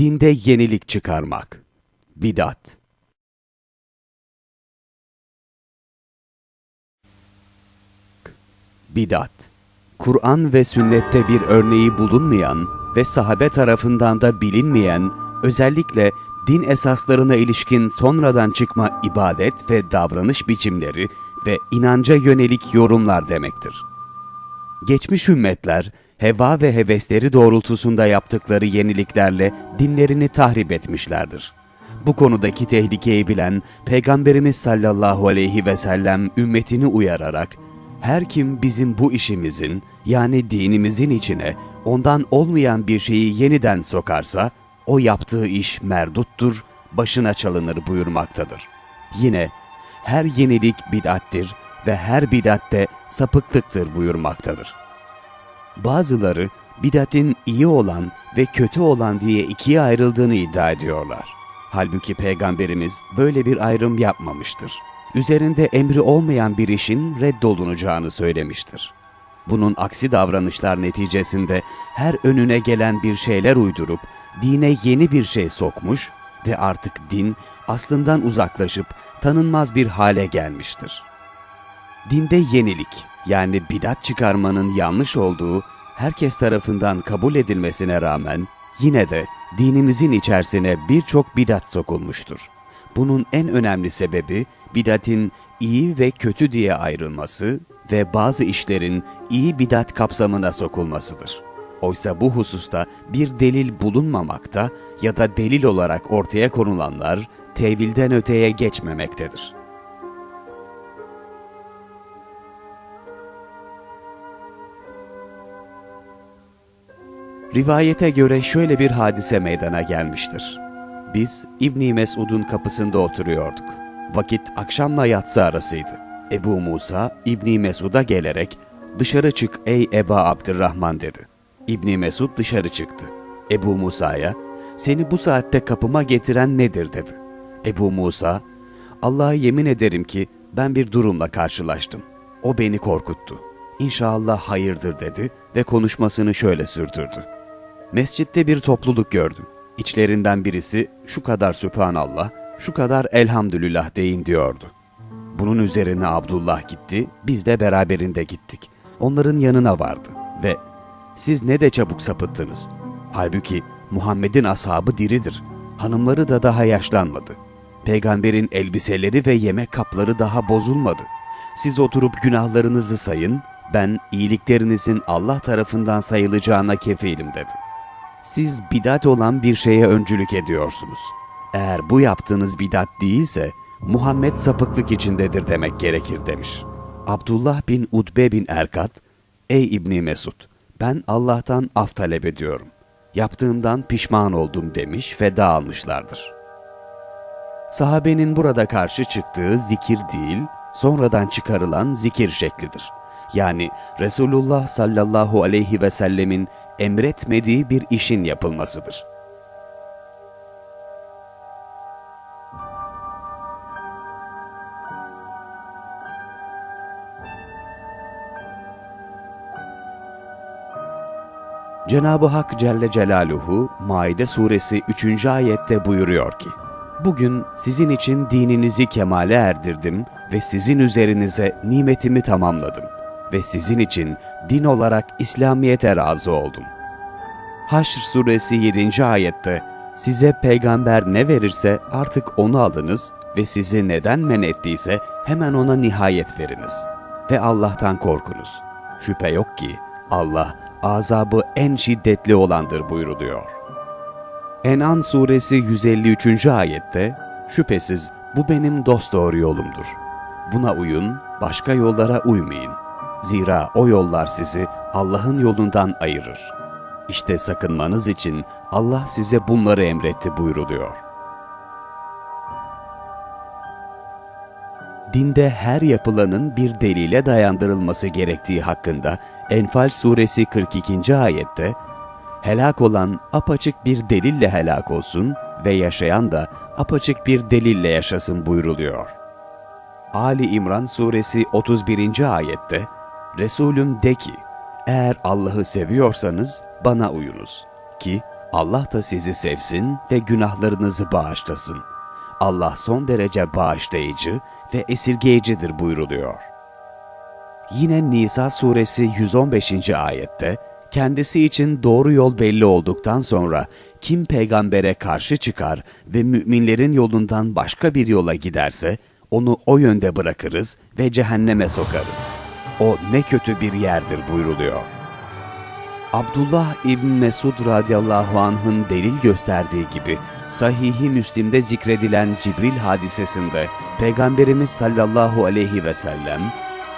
Dinde yenilik çıkarmak. Bidat. Bidat. Kur'an ve sünnette bir örneği bulunmayan ve sahabe tarafından da bilinmeyen, özellikle din esaslarına ilişkin sonradan çıkma ibadet ve davranış biçimleri ve inanca yönelik yorumlar demektir. Geçmiş ümmetler, heva ve hevesleri doğrultusunda yaptıkları yeniliklerle dinlerini tahrip etmişlerdir. Bu konudaki tehlikeyi bilen Peygamberimiz sallallahu aleyhi ve sellem ümmetini uyararak, her kim bizim bu işimizin yani dinimizin içine ondan olmayan bir şeyi yeniden sokarsa, o yaptığı iş merduttur, başına çalınır buyurmaktadır. Yine her yenilik bid'attir ve her bid'atte sapıklıktır buyurmaktadır. Bazıları bidatin iyi olan ve kötü olan diye ikiye ayrıldığını iddia ediyorlar. Halbuki Peygamberimiz böyle bir ayrım yapmamıştır. Üzerinde emri olmayan bir işin reddolunacağını söylemiştir. Bunun aksi davranışlar neticesinde her önüne gelen bir şeyler uydurup dine yeni bir şey sokmuş ve artık din aslından uzaklaşıp tanınmaz bir hale gelmiştir. Dinde yenilik yani bidat çıkarmanın yanlış olduğu herkes tarafından kabul edilmesine rağmen yine de dinimizin içerisine birçok bidat sokulmuştur. Bunun en önemli sebebi bidatin iyi ve kötü diye ayrılması ve bazı işlerin iyi bidat kapsamına sokulmasıdır. Oysa bu hususta bir delil bulunmamakta ya da delil olarak ortaya konulanlar tevilden öteye geçmemektedir. Rivayete göre şöyle bir hadise meydana gelmiştir. Biz İbni Mesud'un kapısında oturuyorduk. Vakit akşamla yatsı arasıydı. Ebu Musa İbni Mesud'a gelerek dışarı çık ey Eba Abdurrahman dedi. İbni Mesud dışarı çıktı. Ebu Musa'ya seni bu saatte kapıma getiren nedir dedi. Ebu Musa Allah'a yemin ederim ki ben bir durumla karşılaştım. O beni korkuttu. İnşallah hayırdır dedi ve konuşmasını şöyle sürdürdü. Mescitte bir topluluk gördüm. İçlerinden birisi şu kadar Sübhanallah, şu kadar Elhamdülillah deyin diyordu. Bunun üzerine Abdullah gitti, biz de beraberinde gittik. Onların yanına vardı ve siz ne de çabuk sapıttınız. Halbuki Muhammed'in ashabı diridir. Hanımları da daha yaşlanmadı. Peygamberin elbiseleri ve yemek kapları daha bozulmadı. Siz oturup günahlarınızı sayın, ben iyiliklerinizin Allah tarafından sayılacağına kefilim dedi. Siz bidat olan bir şeye öncülük ediyorsunuz. Eğer bu yaptığınız bidat değilse Muhammed sapıklık içindedir demek gerekir demiş. Abdullah bin Utbe bin Erkat, Ey İbni Mesud, ben Allah'tan af talep ediyorum. Yaptığımdan pişman oldum demiş ve dağılmışlardır. Sahabenin burada karşı çıktığı zikir değil, sonradan çıkarılan zikir şeklidir. Yani Resulullah sallallahu aleyhi ve sellemin emretmediği bir işin yapılmasıdır. Cenab-ı Hak Celle Celaluhu Maide suresi 3. ayette buyuruyor ki Bugün sizin için dininizi kemale erdirdim ve sizin üzerinize nimetimi tamamladım ve sizin için din olarak İslamiyet'e razı oldum. Haşr suresi 7. ayette size peygamber ne verirse artık onu alınız ve sizi neden men ettiyse hemen ona nihayet veriniz. Ve Allah'tan korkunuz. Şüphe yok ki Allah azabı en şiddetli olandır buyuruluyor. En'an suresi 153. ayette şüphesiz bu benim dosdoğru yolumdur. Buna uyun, başka yollara uymayın. Zira o yollar sizi Allah'ın yolundan ayırır. İşte sakınmanız için Allah size bunları emretti buyruluyor. Dinde her yapılanın bir delile dayandırılması gerektiği hakkında Enfal suresi 42. ayette helak olan apaçık bir delille helak olsun ve yaşayan da apaçık bir delille yaşasın buyruluyor. Ali İmran suresi 31. ayette Resulüm de ki, eğer Allah'ı seviyorsanız bana uyunuz ki Allah da sizi sevsin ve günahlarınızı bağışlasın. Allah son derece bağışlayıcı ve esirgeyicidir buyruluyor. Yine Nisa suresi 115. ayette kendisi için doğru yol belli olduktan sonra kim peygambere karşı çıkar ve müminlerin yolundan başka bir yola giderse onu o yönde bırakırız ve cehenneme sokarız. O ne kötü bir yerdir buyruluyor. Abdullah İbn Mesud radıyallahu anh'ın delil gösterdiği gibi Sahih-i Müslim'de zikredilen Cibril hadisesinde Peygamberimiz sallallahu aleyhi ve sellem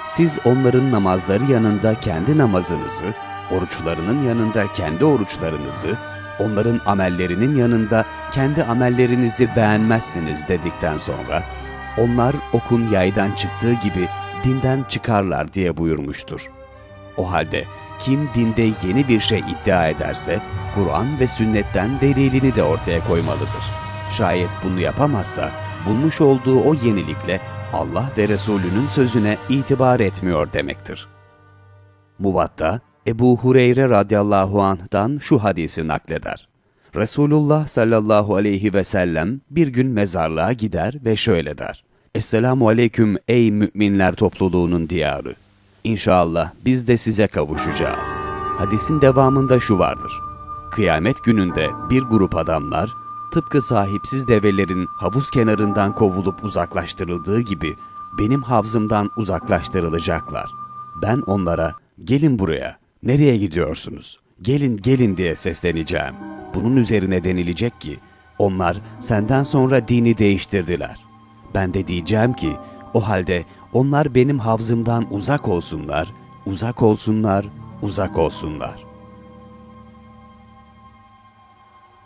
siz onların namazları yanında kendi namazınızı, oruçlarının yanında kendi oruçlarınızı, onların amellerinin yanında kendi amellerinizi beğenmezsiniz dedikten sonra onlar okun yaydan çıktığı gibi dinden çıkarlar diye buyurmuştur. O halde kim dinde yeni bir şey iddia ederse Kur'an ve sünnetten delilini de ortaya koymalıdır. Şayet bunu yapamazsa bulmuş olduğu o yenilikle Allah ve Resulünün sözüne itibar etmiyor demektir. Muvatta Ebu Hureyre radıyallahu anh'dan şu hadisi nakleder. Resulullah sallallahu aleyhi ve sellem bir gün mezarlığa gider ve şöyle der. Esselamu aleyküm ey müminler topluluğunun diyarı. İnşallah biz de size kavuşacağız. Hadisin devamında şu vardır. Kıyamet gününde bir grup adamlar tıpkı sahipsiz develerin havuz kenarından kovulup uzaklaştırıldığı gibi benim havzımdan uzaklaştırılacaklar. Ben onlara gelin buraya, nereye gidiyorsunuz? Gelin gelin diye sesleneceğim. Bunun üzerine denilecek ki onlar senden sonra dini değiştirdiler. Ben de diyeceğim ki o halde onlar benim havzımdan uzak olsunlar, uzak olsunlar, uzak olsunlar.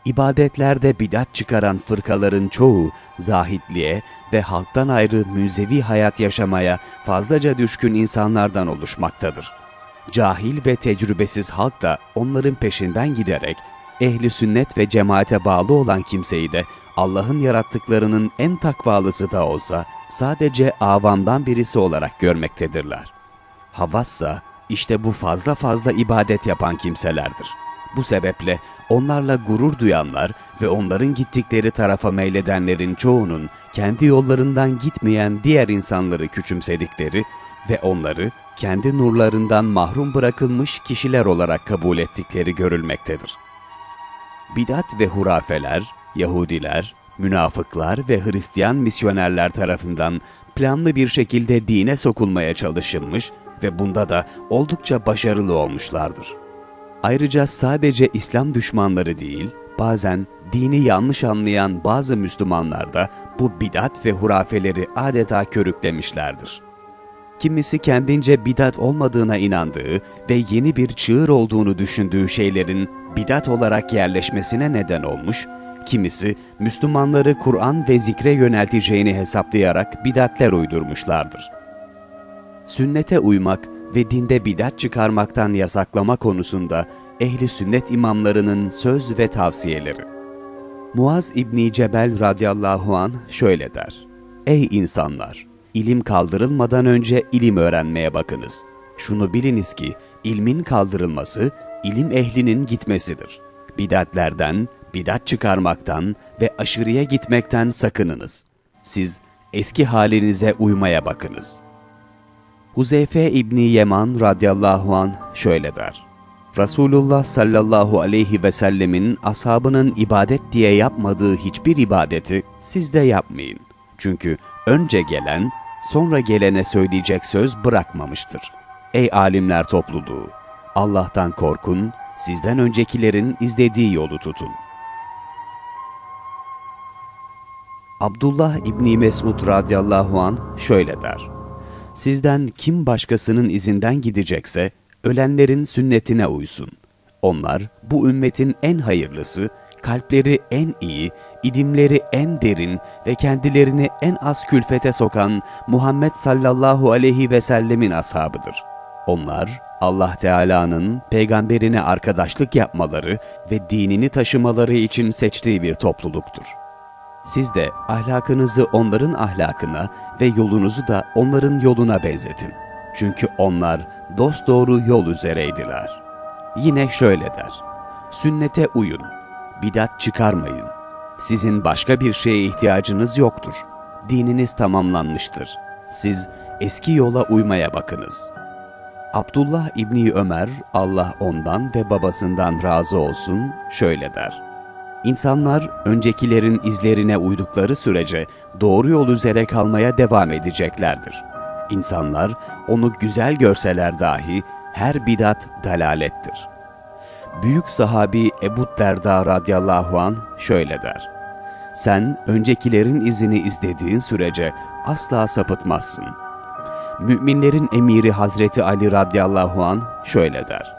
İbadetlerde bidat çıkaran fırkaların çoğu zahitliğe ve halktan ayrı müzevi hayat yaşamaya fazlaca düşkün insanlardan oluşmaktadır. Cahil ve tecrübesiz halk da onların peşinden giderek ehli sünnet ve cemaate bağlı olan kimseyi de Allah'ın yarattıklarının en takvalısı da olsa sadece avamdan birisi olarak görmektedirler. Havassa işte bu fazla fazla ibadet yapan kimselerdir. Bu sebeple onlarla gurur duyanlar ve onların gittikleri tarafa meyledenlerin çoğunun kendi yollarından gitmeyen diğer insanları küçümsedikleri ve onları kendi nurlarından mahrum bırakılmış kişiler olarak kabul ettikleri görülmektedir. Bidat ve hurafeler, Yahudiler, münafıklar ve Hristiyan misyonerler tarafından planlı bir şekilde dine sokulmaya çalışılmış ve bunda da oldukça başarılı olmuşlardır. Ayrıca sadece İslam düşmanları değil, bazen dini yanlış anlayan bazı Müslümanlar da bu bidat ve hurafeleri adeta körüklemişlerdir. Kimisi kendince bidat olmadığına inandığı ve yeni bir çığır olduğunu düşündüğü şeylerin bidat olarak yerleşmesine neden olmuş, kimisi Müslümanları Kur'an ve zikre yönelteceğini hesaplayarak bidatler uydurmuşlardır. Sünnete uymak ve dinde bidat çıkarmaktan yasaklama konusunda ehli sünnet imamlarının söz ve tavsiyeleri. Muaz İbni Cebel radıyallahu an şöyle der. Ey insanlar! ilim kaldırılmadan önce ilim öğrenmeye bakınız. Şunu biliniz ki ilmin kaldırılması ilim ehlinin gitmesidir. Bidatlerden, bidat çıkarmaktan ve aşırıya gitmekten sakınınız. Siz eski halinize uymaya bakınız. Huzeyfe İbni Yeman radıyallahu an şöyle der. Resulullah sallallahu aleyhi ve sellemin ashabının ibadet diye yapmadığı hiçbir ibadeti siz de yapmayın. Çünkü önce gelen sonra gelene söyleyecek söz bırakmamıştır. Ey alimler topluluğu! Allah'tan korkun, sizden öncekilerin izlediği yolu tutun. Abdullah İbni Mesud radıyallahu an şöyle der. Sizden kim başkasının izinden gidecekse, ölenlerin sünnetine uysun. Onlar bu ümmetin en hayırlısı, kalpleri en iyi, ilimleri en derin ve kendilerini en az külfete sokan Muhammed sallallahu aleyhi ve sellemin ashabıdır. Onlar Allah Teala'nın peygamberine arkadaşlık yapmaları ve dinini taşımaları için seçtiği bir topluluktur. Siz de ahlakınızı onların ahlakına ve yolunuzu da onların yoluna benzetin. Çünkü onlar dosdoğru yol üzereydiler. Yine şöyle der. Sünnete uyun bidat çıkarmayın. Sizin başka bir şeye ihtiyacınız yoktur. Dininiz tamamlanmıştır. Siz eski yola uymaya bakınız. Abdullah İbni Ömer, Allah ondan ve babasından razı olsun, şöyle der. İnsanlar öncekilerin izlerine uydukları sürece doğru yol üzere kalmaya devam edeceklerdir. İnsanlar onu güzel görseler dahi her bidat dalalettir. Büyük sahabi Ebu Derda radıyallahu an şöyle der. Sen öncekilerin izini izlediğin sürece asla sapıtmazsın. Müminlerin emiri Hazreti Ali radıyallahu an şöyle der.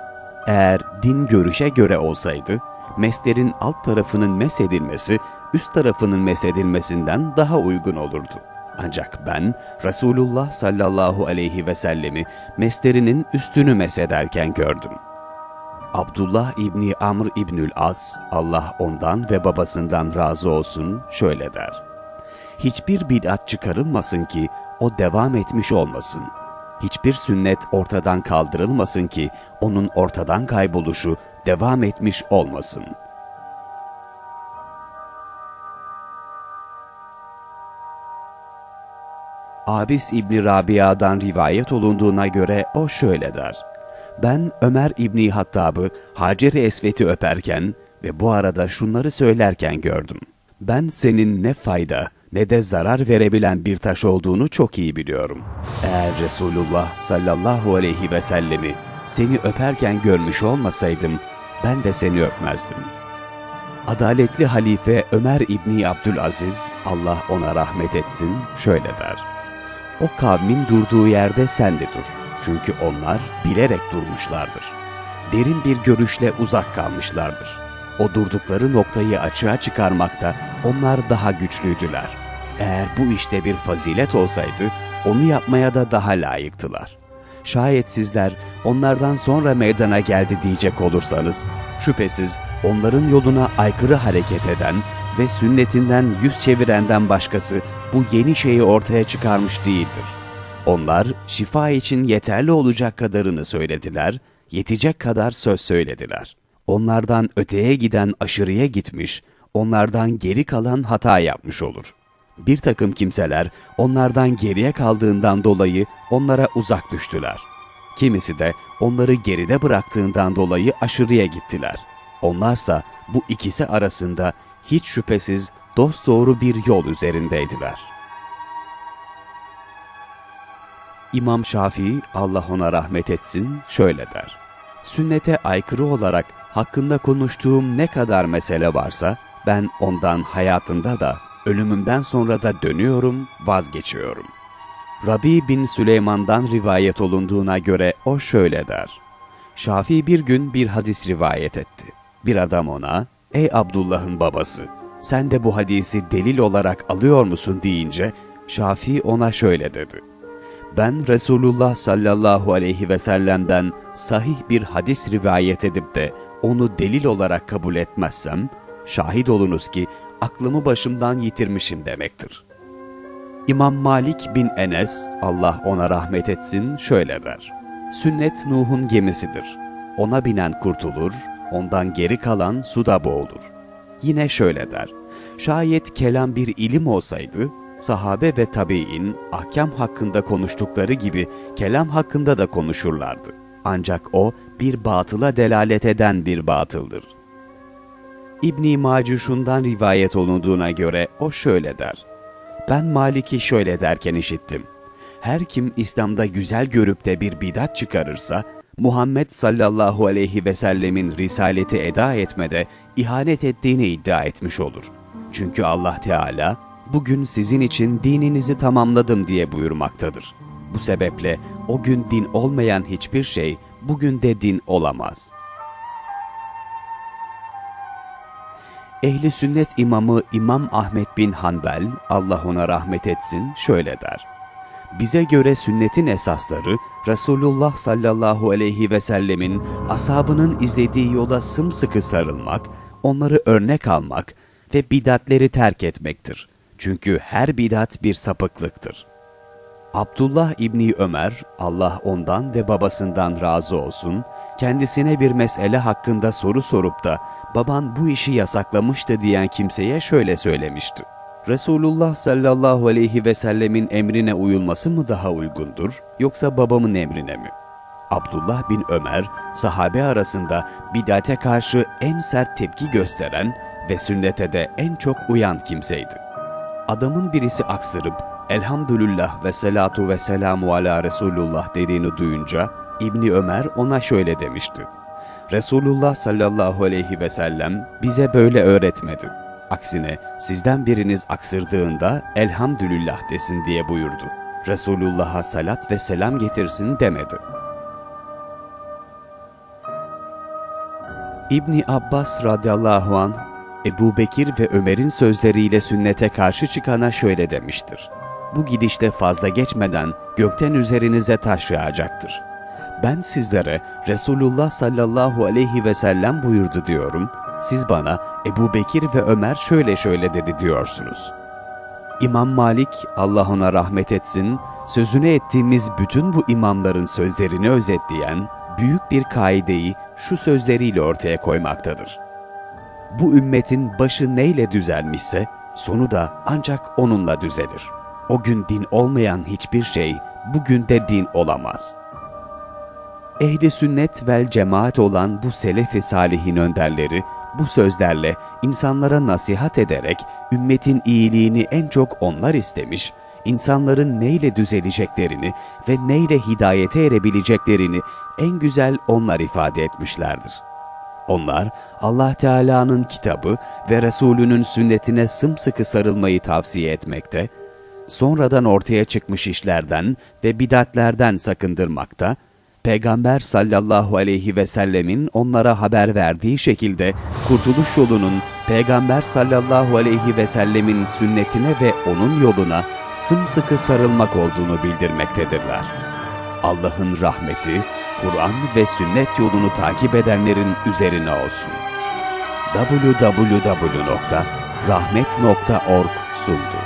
Eğer din görüşe göre olsaydı, meslerin alt tarafının mesedilmesi, üst tarafının mesedilmesinden daha uygun olurdu. Ancak ben Resulullah sallallahu aleyhi ve sellemi meslerinin üstünü mesederken gördüm. Abdullah İbni Amr İbnül As, Allah ondan ve babasından razı olsun, şöyle der. Hiçbir bid'at çıkarılmasın ki o devam etmiş olmasın. Hiçbir sünnet ortadan kaldırılmasın ki onun ortadan kayboluşu devam etmiş olmasın. Abis İbni Rabia'dan rivayet olunduğuna göre o şöyle der. Ben Ömer İbni Hattab'ı Hacer-i Esvet'i öperken ve bu arada şunları söylerken gördüm. Ben senin ne fayda ne de zarar verebilen bir taş olduğunu çok iyi biliyorum. Eğer Resulullah sallallahu aleyhi ve sellemi seni öperken görmüş olmasaydım ben de seni öpmezdim. Adaletli halife Ömer İbni Abdülaziz, Allah ona rahmet etsin, şöyle der. O kavmin durduğu yerde sen de dur. Çünkü onlar bilerek durmuşlardır. Derin bir görüşle uzak kalmışlardır. O durdukları noktayı açığa çıkarmakta onlar daha güçlüydüler. Eğer bu işte bir fazilet olsaydı onu yapmaya da daha layıktılar. Şayet sizler onlardan sonra meydana geldi diyecek olursanız, şüphesiz onların yoluna aykırı hareket eden ve sünnetinden yüz çevirenden başkası bu yeni şeyi ortaya çıkarmış değildir. Onlar şifa için yeterli olacak kadarını söylediler, yetecek kadar söz söylediler. Onlardan öteye giden aşırıya gitmiş, onlardan geri kalan hata yapmış olur. Bir takım kimseler onlardan geriye kaldığından dolayı onlara uzak düştüler. Kimisi de onları geride bıraktığından dolayı aşırıya gittiler. Onlarsa bu ikisi arasında hiç şüphesiz dosdoğru bir yol üzerindeydiler. İmam Şafii, Allah ona rahmet etsin, şöyle der. Sünnete aykırı olarak hakkında konuştuğum ne kadar mesele varsa, ben ondan hayatında da, ölümümden sonra da dönüyorum, vazgeçiyorum. Rabi bin Süleyman'dan rivayet olunduğuna göre o şöyle der. Şafii bir gün bir hadis rivayet etti. Bir adam ona, ''Ey Abdullah'ın babası, sen de bu hadisi delil olarak alıyor musun?'' deyince, Şafii ona şöyle dedi. Ben Resulullah sallallahu aleyhi ve sellem'den sahih bir hadis rivayet edip de onu delil olarak kabul etmezsem, şahit olunuz ki aklımı başımdan yitirmişim demektir. İmam Malik bin Enes, Allah ona rahmet etsin, şöyle der. Sünnet Nuh'un gemisidir. Ona binen kurtulur, ondan geri kalan suda boğulur. Yine şöyle der. Şayet kelam bir ilim olsaydı, sahabe ve tabi'in ahkam hakkında konuştukları gibi kelam hakkında da konuşurlardı. Ancak o bir batıla delalet eden bir batıldır. İbn-i Macuş'undan rivayet olunduğuna göre o şöyle der. Ben Malik'i şöyle derken işittim. Her kim İslam'da güzel görüp de bir bidat çıkarırsa, Muhammed sallallahu aleyhi ve sellemin risaleti eda etmede ihanet ettiğini iddia etmiş olur. Çünkü Allah Teala, bugün sizin için dininizi tamamladım diye buyurmaktadır. Bu sebeple o gün din olmayan hiçbir şey bugün de din olamaz. Ehli sünnet imamı İmam Ahmet bin Hanbel, Allah ona rahmet etsin, şöyle der. Bize göre sünnetin esasları Resulullah sallallahu aleyhi ve sellemin ashabının izlediği yola sımsıkı sarılmak, onları örnek almak ve bidatleri terk etmektir. Çünkü her bidat bir sapıklıktır. Abdullah İbni Ömer, Allah ondan ve babasından razı olsun, kendisine bir mesele hakkında soru sorup da baban bu işi yasaklamıştı diyen kimseye şöyle söylemişti. Resulullah sallallahu aleyhi ve sellemin emrine uyulması mı daha uygundur yoksa babamın emrine mi? Abdullah bin Ömer, sahabe arasında bidate karşı en sert tepki gösteren ve sünnete de en çok uyan kimseydi. Adamın birisi aksırıp elhamdülillah ve salatu ve selamu ala Resulullah dediğini duyunca İbni Ömer ona şöyle demişti. Resulullah sallallahu aleyhi ve sellem bize böyle öğretmedi. Aksine sizden biriniz aksırdığında elhamdülillah desin diye buyurdu. Resulullah'a salat ve selam getirsin demedi. İbni Abbas radıyallahu an Ebu Bekir ve Ömer'in sözleriyle sünnete karşı çıkana şöyle demiştir. Bu gidişte fazla geçmeden gökten üzerinize taş yağacaktır. Ben sizlere Resulullah sallallahu aleyhi ve sellem buyurdu diyorum. Siz bana Ebu Bekir ve Ömer şöyle şöyle dedi diyorsunuz. İmam Malik, Allah ona rahmet etsin, sözüne ettiğimiz bütün bu imamların sözlerini özetleyen büyük bir kaideyi şu sözleriyle ortaya koymaktadır. Bu ümmetin başı neyle düzelmişse, sonu da ancak onunla düzelir. O gün din olmayan hiçbir şey, bugün de din olamaz. Ehli sünnet vel cemaat olan bu selefi salihin önderleri, bu sözlerle insanlara nasihat ederek ümmetin iyiliğini en çok onlar istemiş, insanların neyle düzeleceklerini ve neyle hidayete erebileceklerini en güzel onlar ifade etmişlerdir. Onlar Allah Teala'nın kitabı ve Resulünün sünnetine sımsıkı sarılmayı tavsiye etmekte, sonradan ortaya çıkmış işlerden ve bidatlerden sakındırmakta, Peygamber sallallahu aleyhi ve sellemin onlara haber verdiği şekilde kurtuluş yolunun Peygamber sallallahu aleyhi ve sellemin sünnetine ve onun yoluna sımsıkı sarılmak olduğunu bildirmektedirler. Allah'ın rahmeti, Kur'an ve sünnet yolunu takip edenlerin üzerine olsun. www.rahmet.org sundu.